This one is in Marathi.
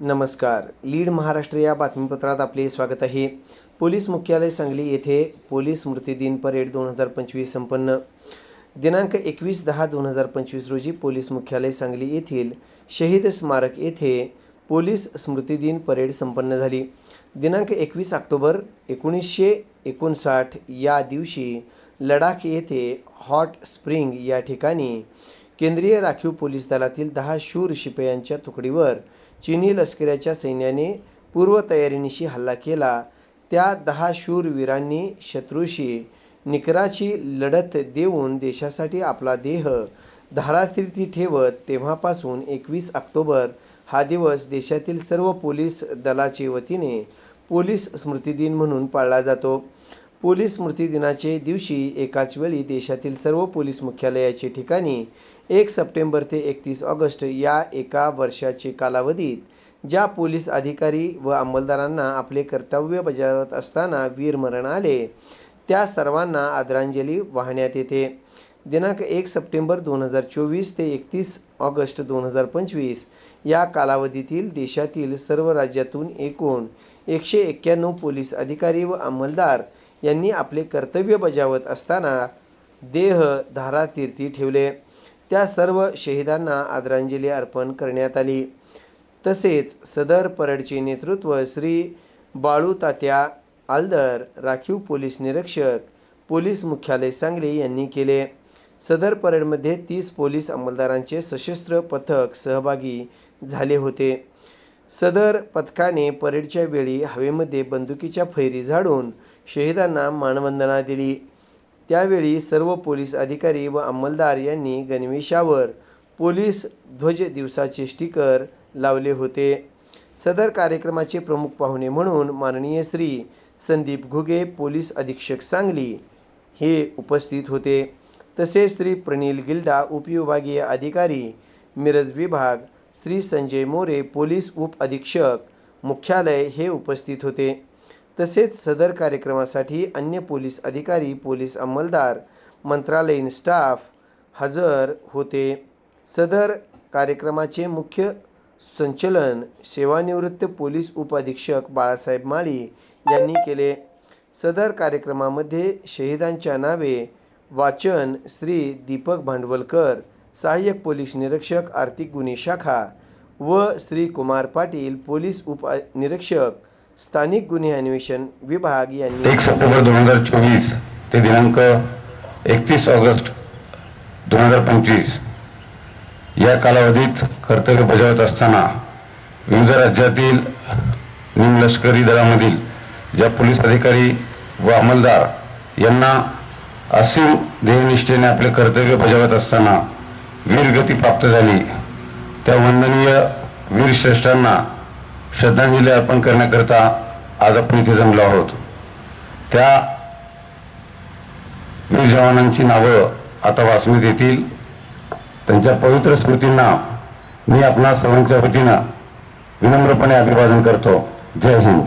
नमस्कार. लीड महाराष्ट्र या बातमीपत्रात आपले स्वागत आहे. पोलीस मुख्यालय सांगली येथे पोलीस स्मृतिदिन परेड दोन हजार पंचवीस संपन्न. दिनांक एकवीस दहा दोन हजार पंचवीस रोजी पोलीस मुख्यालय सांगली येथील शहीद स्मारक येथे पोलीस स्मृतिदिन परेड संपन्न झाली. दिनांक एकवीस ऑक्टोबर एकोणीसशे एकोणसाठ या दिवशी लडाख येथे हॉट स्प्रिंग या ठिकाणी केंद्रीय राखीव पोलीस दलातील दहा शूर शिपायांच्या तुकडीवर चिनी लष्कराच्या सैन्याने पूर्वतयारीनिशी हल्ला केला. त्या दहा शूर वीरांनी शत्रूशी निकराची लढत देऊन देशासाठी आपला देह धारातीर्थी ठेवत तेव्हापासून एकवीस ऑक्टोबर हा दिवस देशातील सर्व पोलीस दलाचे वतीने पोलीस स्मृतिदिन म्हणून पाळला जातो. पोलीस स्मृती दिनाचे दिवशी एकाच वेळी देशातील सर्व पोलीस मुख्यालयाचे ठिकाणी एक सप्टेंबर ते एकतीस ऑगस्ट या एका वर्षाचे कालावधीत ज्या पोलीस अधिकारी व अंमलदारांना आपले कर्तव्य बजावत असताना वीरमरण आले त्या सर्वांना आदरांजली वाहण्यात येते. दिनांक एक सप्टेंबर दोन हजार चोवीस ते एकतीस ऑगस्ट दोन हजार पंचवीस या कालावधीतील देशातील सर्व राज्यातून एकूण एकशे एक्क्याण्णव पोलीस अधिकारी व अंमलदार यांनी आपले कर्तव्य बजावत असताना देह धारातीर्थी ठेवले. त्या सर्व शहीदांना आदरांजली अर्पण करण्यात आली. तसेच सदर परेडचे नेतृत्व श्री बाळू तात्या आलदर राखीव पोलीस निरीक्षक पोलीस मुख्यालय सांगली यांनी केले. सदर परेडमध्ये तीस पोलीस अंमलदारांचे सशस्त्र पथक सहभागी झाले होते. सदर पथकाने परेडच्या वेळी हवेमध्ये बंदुकीच्या फैरी झाडून शहीदांना मानवंदना दिली. त्यावेळी सर्व पोलीस अधिकारी व अंमलदार यांनी गणवेशावर पोलीस ध्वज दिवसाचे स्टिकर लावले होते. सदर कार्यक्रमाचे प्रमुख पाहुणे म्हणून माननीय श्री संदीप घुगे पोलीस अधीक्षक सांगली हे उपस्थित होते. तसेच श्री प्रणील गिल्डा उपविभागीय अधिकारी मिरज विभाग श्री संजय मोरे पोलीस उप अधीक्षक मुख्यालय हे उपस्थित होते. तसेच सदर कार्यक्रमासाठी अन्य पोलीस अधिकारी पोलीस अंमलदार मंत्रालयीन स्टाफ हजर होते. सदर कार्यक्रमाचे मुख्य संचलन सेवानिवृत्त पोलीस उपअधीक्षक बाळासाहेब माळी यांनी केले. सदर कार्यक्रमामध्ये शहीदांच्या नावे वाचन श्री दीपक भांडवलकर सहाय्यक पोलीस निरीक्षक आर्थिक गुन्हे शाखा व श्री कुमार पाटील पोलीस उप निरीक्षक स्थानिक गुन्हे अन्वेषण विभाग यांनी एक सप्टेंबर दोन हजार चोवीस ते दिनांक एकतीस ऑगस्ट दोन हजार पंचवीस. या कालावधीत कर्तव्य बजावत असताना विविध राज्यातील निमलष्करी दलामधील ज्या पोलीस अधिकारी व अंमलदार यांना असीम ध्येयनिष्ठेने आपले कर्तव्य बजावत असताना वीरगती प्राप्त झाली. त्या वंदनीय वीरश्रेष्ठांना श्रद्धांजली अर्पण करण्याकरता आज आपण इथे जमलो आहोत. त्या वीर जवानांची नावं आता वाचण्यात येतील. त्यांच्या पवित्र स्मृतींना मी आपणा सर्वांच्या वतीनं विनम्रपणे अभिवादन करतो. जय हिंद.